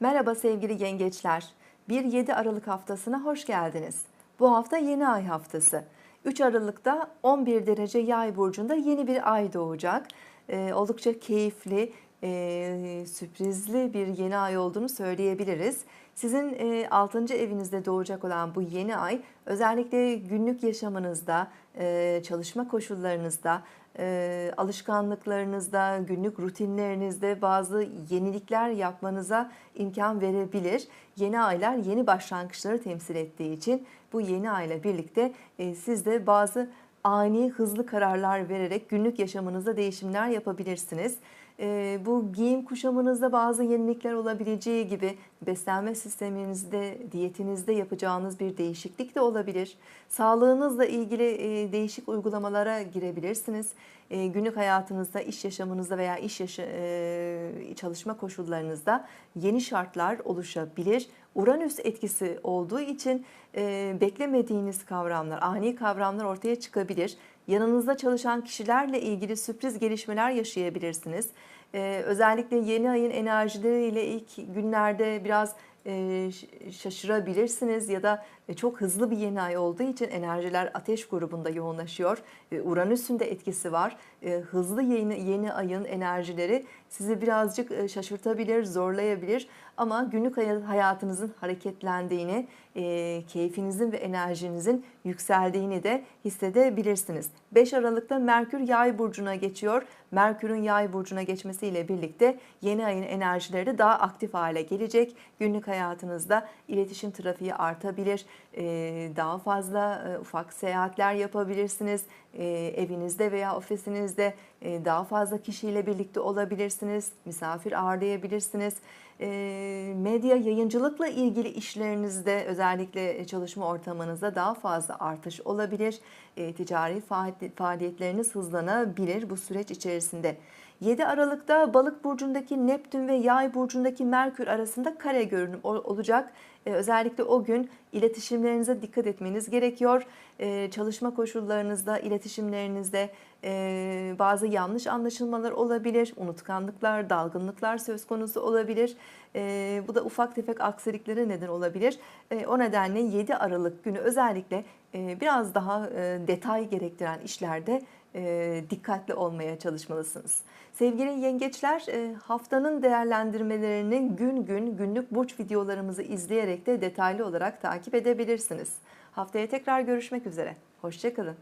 Merhaba sevgili yengeçler. 1-7 Aralık haftasına hoş geldiniz. Bu hafta yeni ay haftası. 3 Aralık'ta 11 derece yay burcunda yeni bir ay doğacak. Ee, oldukça keyifli, e, sürprizli bir yeni ay olduğunu söyleyebiliriz. Sizin e, 6. evinizde doğacak olan bu yeni ay özellikle günlük yaşamınızda, e, çalışma koşullarınızda, e, alışkanlıklarınızda, günlük rutinlerinizde bazı yenilikler yapmanıza imkan verebilir. Yeni aylar yeni başlangıçları temsil ettiği için bu yeni ayla birlikte e, siz de bazı ani hızlı kararlar vererek günlük yaşamınızda değişimler yapabilirsiniz. E, bu giyim kuşamınızda bazı yenilikler olabileceği gibi beslenme sisteminizde, diyetinizde yapacağınız bir değişiklik de olabilir. Sağlığınızla ilgili e, değişik uygulamalara girebilirsiniz. E, günlük hayatınızda, iş yaşamınızda veya iş yaşa, e, çalışma koşullarınızda yeni şartlar oluşabilir. Uranüs etkisi olduğu için e, beklemediğiniz kavramlar, ani kavramlar ortaya çıkabilir. Yanınızda çalışan kişilerle ilgili sürpriz gelişmeler yaşayabilirsiniz. Ee, özellikle yeni ayın enerjileriyle ilk günlerde biraz şaşırabilirsiniz ya da e, çok hızlı bir yeni ay olduğu için enerjiler ateş grubunda yoğunlaşıyor. E, Uranüs'ün de etkisi var. Hızlı yeni, yeni ayın enerjileri sizi birazcık şaşırtabilir, zorlayabilir. Ama günlük hayatınızın hareketlendiğini, keyfinizin ve enerjinizin yükseldiğini de hissedebilirsiniz. 5 Aralık'ta Merkür Yay burcuna geçiyor. Merkür'ün Yay burcuna geçmesiyle birlikte yeni ayın enerjileri daha aktif hale gelecek. Günlük hayatınızda iletişim trafiği artabilir. Daha fazla ufak seyahatler yapabilirsiniz. Evinizde veya ofisinizde daha fazla kişiyle birlikte olabilirsiniz. Misafir ağırlayabilirsiniz medya yayıncılıkla ilgili işlerinizde özellikle çalışma ortamınızda daha fazla artış olabilir. Ticari faaliyetleriniz hızlanabilir bu süreç içerisinde. 7 Aralık'ta Balık burcundaki Neptün ve Yay burcundaki Merkür arasında kare görünüm olacak. Özellikle o gün iletişimlerinize dikkat etmeniz gerekiyor. Çalışma koşullarınızda, iletişimlerinizde bazı yanlış anlaşılmalar olabilir, unutkanlıklar, dalgınlıklar söz konusu olabilir. Bu da ufak tefek aksiliklere neden olabilir. O nedenle 7 Aralık günü özellikle biraz daha detay gerektiren işlerde dikkatli olmaya çalışmalısınız. Sevgili yengeçler haftanın değerlendirmelerini gün gün günlük burç videolarımızı izleyerek de detaylı olarak takip edebilirsiniz. Haftaya tekrar görüşmek üzere. Hoşçakalın.